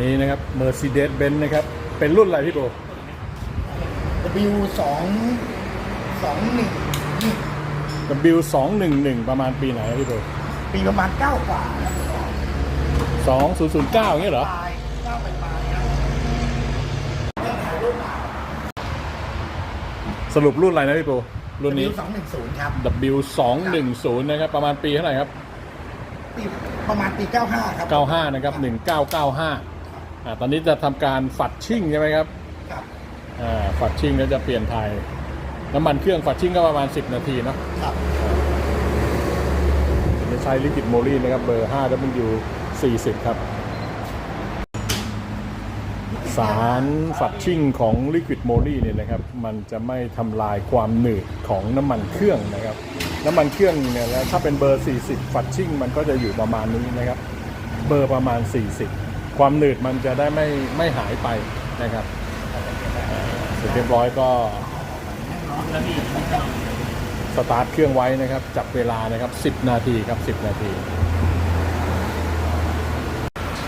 นี่นะครับ Mercedes-Benz นะครับ เป็นรุ่นอะไรพี่โบ W สองสองหนึ่ง W211 ประมาณปีไหนครับพี่โบปีประมาณเก้ากว่า2009อย่างเงี้ยเหรอ ปลายเก้าปลายปลายครับเรื่องถ่ายรูปสรุปรุ่นอะไรนะพี่โบรุ่นนี้ สองหนึ่งศูนย์ครับ W210 นะครับ ประมาณปีเท่าไหร่ครับ ปีประมาณปีเก้าห้าครับ95นะครับ1995 อ่าตอนนี้จะทำการฝัดชิ่งใช่ไหมครับครับอ่าฝัดชิ่งก็จะเปลี่ยนไทยน้ำมันเครื่องฝัดชิ่งก็ประมาณ 10 นาทีเนาะครับ จะใช้ลิกิดโมลีนะครับเบอร์ 5W 40 ครับ สารฝัดชิ่งของลิควิดโมลีเนี่ยนะครับ มันจะไม่ทำลายความหนืดของน้ำมันเครื่องนะครับ น้ำมันเครื่องเนี่ยแล้วถ้าเป็นเบอร์ 40 ฝัดชิ่งมันก็จะอยู่ประมาณนี้นะครับ เบอร์ประมาณ 40 ความหนืดมันจะได้ไม่ไม่หายไปนะครับอ่าเสร็จเรียบร้อยก็สตาร์ทเครื่องไว้นะครับ จับเวลานะครับ 10 นาทีครับ 10 นาที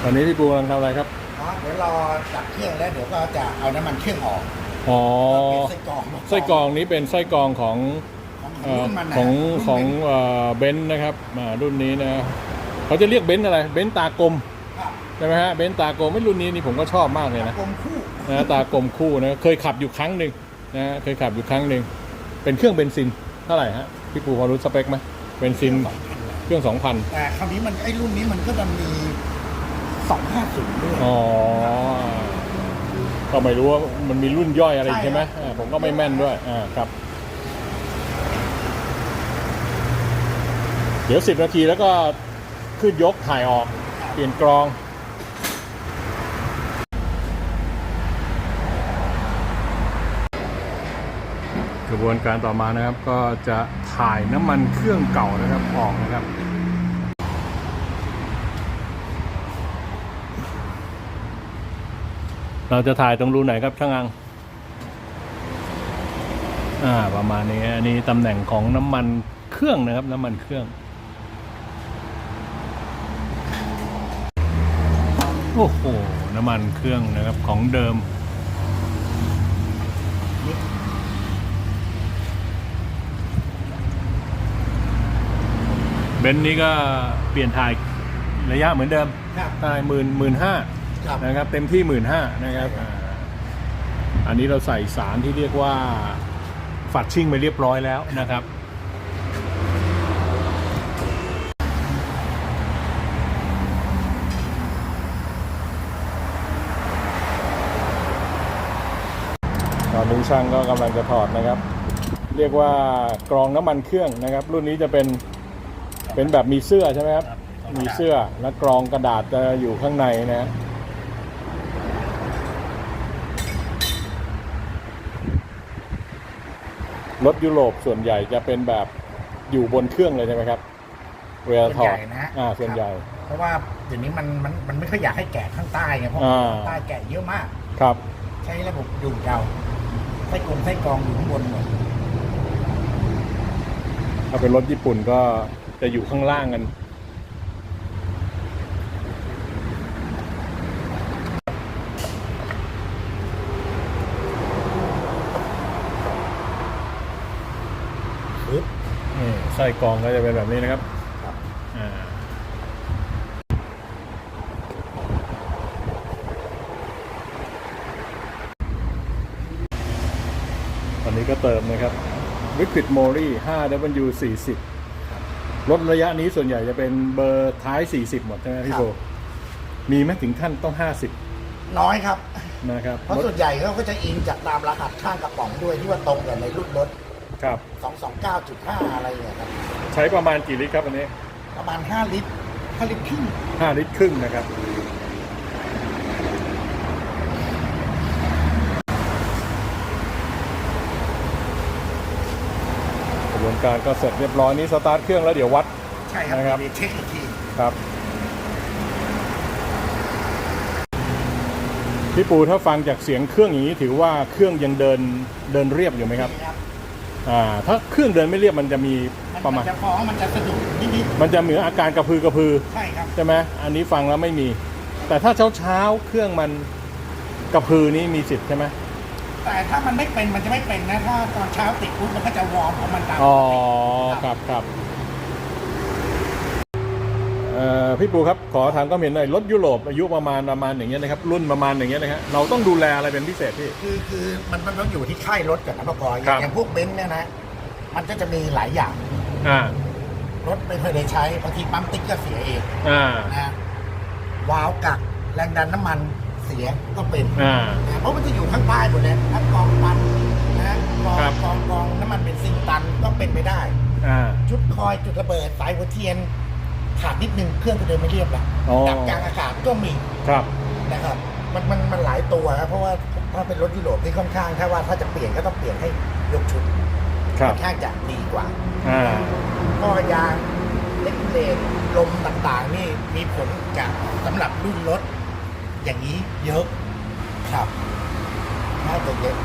ตอนนี้พี่ปูกำลังทำอะไรครับอ๋อเดี๋ยวรอจับเครื่องแล้วเดี๋ยวก็จะเอาน้ำมันเครื่องออกอ๋อเป็นไส้กรองไส้กรองนี้เป็นไส้กรองของของเอ่อรุ่นมันนะของรุ่นของเป็นเอ่อเบนซ์นะครับอ่ารุ่นนี้นะเขาจะเรียกเบนซ์อะไรเบนซ์ตากลมครับ ใช่ไหมฮะเบนซ์ตากลมไม่รุ่นนี้นี่ผมก็ชอบมากเลยนะกลมคู่นะตากลมคู่นะเคยขับอยู่ครั้งหนึ่งนะฮะเคยขับอยู่ครั้งหนึ่งเป็นเครื่องเบนซินเท่าไหร่ฮะพี่ปูพอรู้สเปคไหมเบนซินเครื่อง2,000แต่คราวนี้มันไอ้รุ่นนี้มันก็จะมี250ด้วยอ๋อก็ไม่รู้ว่ามันมีรุ่นย่อยอะไรใช่ใช่ไหมครับอ่าผมก็ไม่แม่นด้วยอ่าครับเดี๋ยวสิบนาทีแล้วก็ขึ้นยกถ่ายออก เปลี่ยนกรอง กระบวนการต่อมานะครับก็จะถ่ายน้ำมันเครื่องเก่านะครับออกนะครับเราจะถ่ายตรงรูไหนครับช่างอัง อ่า ประมาณนี้ อันนี้ตำแหน่งของน้ำมันเครื่องนะครับ น้ำมันเครื่อง โอ้โห น้ำมันเครื่องนะครับของเดิม บนซ์นี้ก็เปลี่ยนถ่ายระยะเหมือนเดิมครับ ถ่ายหมื่นหมื่นห้าครับนะครับ เต็มที่หมื่นห้านะครับอ่าอันนี้เราใส่สารที่เรียกว่าฝัดชิ่งไปเรียบร้อยแล้วนะครับ ตอนนี้ช่างก็กำลังจะถอดนะครับ เรียกว่ากรองน้ำมันเครื่องนะครับ รุ่นนี้จะเป็น เป็นแบบมีเสื้อใช่ไหมครับมีเสื้อและกรองกระดาษจะอยู่ข้างในนะฮะรถยุโรปส่วนใหญ่จะเป็นแบบอยู่บนเครื่องเลยใช่ไหมครับ เวลาถอดส่วนใหญ่นะอ่าส่วนใหญ่เพราะว่าเดี๋ยวนี้มันมันมันไม่ค่อยอยากให้แกะข้างใต้ไงเพราะอ่า ข้างใต้แกะเยอะมาก ครับ ใช้ระบบดูดเอาไส้กลมไส้กรองอยู่ข้างบนหมดถ้าเป็นรถญี่ปุ่นก็ จะอยู่ข้างล่างกันปึ๊บนี่ไส้กรองก็จะเป็นแบบนี้นะครับครับอ่าตอนนี้ก็เติมนะครับ Liquid m o r i 5W 40 รถระยะนี้ส่วนใหญ่จะเป็นเบอร์ท้าย 40 หมดใช่ไหมพี่โบ มีไหมถึงขั้นต้อง น้อยครับ 50 นะครับเพราะรถส่วนใหญ่เขาก็จะอิงจากตามรหัสข้างกระป๋องด้วยที่ว่าตรงกับในรุ่นรถ ครับ 229.5 อะไรอย่างเงี้ยครับ ใช้ประมาณกี่ลิตรครับอันนี้ ประมาณ 5 ลิตร5ลิตรครึ่ง5ลิตรครึ่งนะครับ กระบ วนการก็เสร็จเรียบร้อยนี้สตาร์ทเครื่องแล้วเดี๋ยววัด ใช่ครับนะครับมีเช็คอีกทีครับ พี่ปูถ้าฟังจากเสียงเครื่องอย่างนี้ถือว่าเครื่องยังเดินเดินเรียบอยู่ไหมครับนี่ครับอ่าถ้าเครื่องเดินไม่เรียบมันจะมีมันประมาณจะฟ้องมันจะสะดุดนิดมันจะเหมือนอาการกระพือกระพือๆใช่ครับใช่ไหมอันนี้ฟังแล้วไม่มี แต่ถ้าเช้าเช้าๆเครื่องมันกระพือนี่มีสิทธิ์ใช่ไหมแต่ถ้ามันไม่เป็นมันจะไม่เป็นนะถ้าตอนเช้าติดปุ๊บมันก็จะวอร์มของมันตาม อ๋อ ครับครับเอ่อพี่ปูครับ ขอถามก็เห็นหน่อยรถยุโรปอายุประมาณประมาณอย่างเงี้ยนะครับ รุ่นประมาณอย่างเงี้ยนะฮะเราต้องดูแลอะไรเป็นพิเศษพี่ คือคือมันมันต้องอยู่ที่ค่ายรถก่อนนะพ่อกอครับ อย่างพวกเบนซ์เนี่ยนะ มันก็จะมีหลายอย่าง อ่ารถไม่เคยได้ใช้บางทีปั๊มติ๊กก็เสียเองอ่านะวาล์วกักแรงดันน้ำมันเสียก็เป็นอ่า นะเพราะมันจะอยู่ข้างใต้หมดเลยทั้งกองปัน นะกองครับ กองกองน้ำมันเป็นซิงตันก็เป็นไปได้ อ่า ชุดคอยจุดระเบิดสายหัวเทียน ขาดนิดนึงเครื่องจะเดินไม่เรียบละอ๋อ ดับกลางอากาศก็มีครับ นะครับ มันมันมันหลายตัวครับเพราะว่าถ้าเป็นรถยุโรปที่ค่อนข้างถ้าว่าถ้าจะเปลี่ยนก็ต้องเปลี่ยนให้ยกชุดครับค่อนข้างจะดีกว่า อ่าท่อยางเล็กเลนลมต่างๆ นี่มีผลกับสำหรับรุ่นรถ อย่างนี้เยอะครับน่าจะเยอะ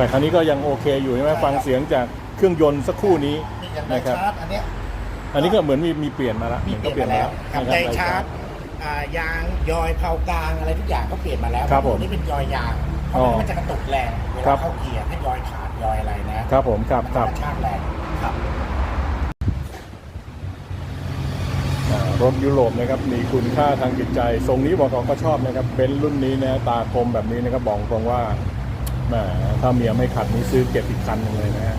แต่ครั้นี้ก็ยังโอเคอยู่ใช่ไหมใช่ครับฟังเสียงจากเครื่องยนต์สักครู่นี้นี่อย่างไดนะครับ ชาร์จอันเนี้ยอันนี้ก็เหมือนมีมีเปลี่ยนมาแล้วมีเปลี่ยนมาแล้วกับนะไดคบชาร์จอ่ายางยอยเผากลางอะไรทุกอย่างก็เปลี่ยนมาแล้วครับผมนี่เป็นยอยยางเพอ๋ราะอมันจะกระตุกแรงเวครัลาบเข้าเกียร์ถ้ายอยขาดยอยอะไรนะครับผมครับมันครับกระชากแรงครับอ่ารถยุโรปนะครับมีคุณค่าทางจิตใจ ทรงนี้บอกเขาก็ชอบนะครับเบนซ์รุ่นนี้นะตากลมแบบนี้นะครับบอกตรงว่า แหมถ้าเมียไม่ขัดนี่ซื้อเก็บอีกคันหนึงเลยนะฮะ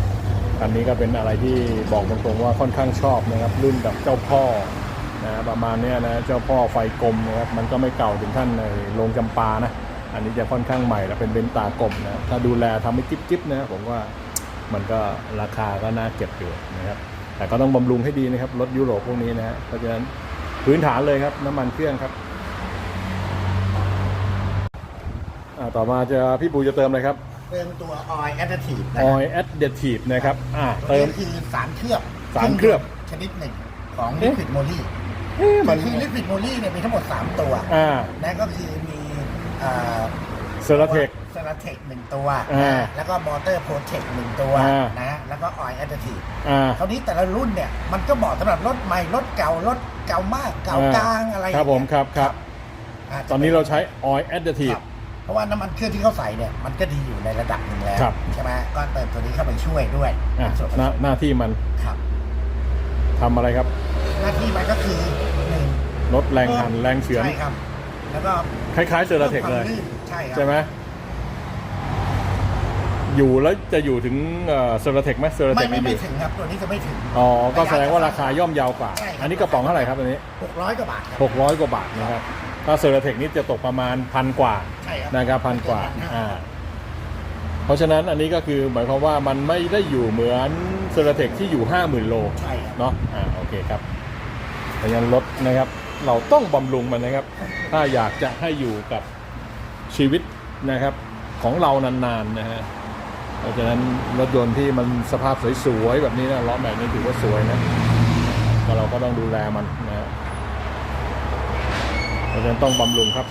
คันนี้ก็เป็นอะไรที่บอกตรงๆว่าค่อนข้างชอบนะครับรุ่นแบบเจ้าพ่อนะประมาณนี้นะเจ้าพ่อไฟกลมนะครับมันก็ไม่เก่าถึงขั้นในโรงจำปานะอันนี้จะค่อนข้างใหม่แล้วเป็นเบนซ์ตากลมนะถ้าดูแลทำให้จิ๊บๆนะผมว่ามันก็ราคาก็น่าเก็บอยู่นะครับแต่ก็ต้องบำรุงให้ดีนะครับรถยุโรปพวกนี้นะฮะเพราะฉะนั้นพื้นฐานเลยครับน้ำมันเครื่องครับ อ่าต่อมาจะพี่ปูจะเติมอะไรครับเติมตัว oil additive นะ oil additive นะครับอ่าตัวเติมนี้คือสารเคลือบสารเคลือบ ชนิดหนึ่งของเอ๊ะ liquid moly เอ๊ะมันคือ liquid moly เนี่ยมีทั้งหมด 3 ตัวอ่านั่นก็คือมีเซราเทค เซราเทคหนึ่งตัวอ่าแล้วก็มอเตอร์โปรเทคหนึ่งตัวอ่านะแล้วก็ oil additive อ่า คราวนี้แต่ละรุ่นเนี่ยมันก็เหมาะสำหรับรถใหม่รถเก่ารถเก่ามากเก่ากลางอะไรครับผมครับครับาจจะตอนนี้เราใช้ oil additive ครับเพราะว่าน้ำมันเครื่องที่เขาใส่เนี่ยมันก็ดีอยู่ในระดับหนึ่งแล้วครับ ใช่ไหมก็เติมตัวนี้เข้าไปช่วยด้วยอ่าส่วนผหน้าสมหน้าที่มันครับ ทำอะไรครับหน้าที่มันก็คือหนึ่งลดแรงหันแรงเฉือน ใช่ครับ แล้วก็คล้ายๆเซราเทคเลย พิ่มวามลื่นใช่ครับใช่ไหมอยู่แล้วจะอยู่ถึงเซราเทคไหมเซราเทไม่คไม่ไม่อไม่ยู่ถึงครับ ตัวนี้จะไม่ถึง อ๋อ ก็แสดงว่าราคาย่อมเยาวกว่า ใช่ครับ อันนี้กระป๋องเท่าไหร่ครับอันนี้ 600กว่าบาทครับ600 กว่าบาทนะครับ ถ้าเซอร์เทคนี่จะตกประมาณพันกว่าใช่ครับนะครับพันกว่าอ่าอ่าเพราะฉะนั้นอันนี้ก็คือหมายความว่ามันไม่ได้อยู่เหมือนเซอร์เทคที่อยู่ 50,000 โลใช่ครับเนาะอ่าโอเคครับเพราะฉะนั้นรถนะครับ เราต้องบำรุงมันนะครับ ถ้าอยากจะให้อยู่กับชีวิตนะครับของเรานานๆนะฮะเพราะฉะนั้นรถยนต์ที่มันสภาพสวยๆแบบนี้นะล้อแม็กนี่ถือว่าสวยนะก็เราก็ต้องดูแลมันนะฮะ เพราะฉะนั้นต้องบำรุงครับ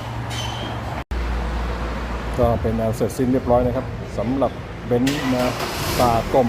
ก็เป็นแนวเสร็จสิ้นเรียบร้อยนะครับสำหรับเบนซ์นะตากลม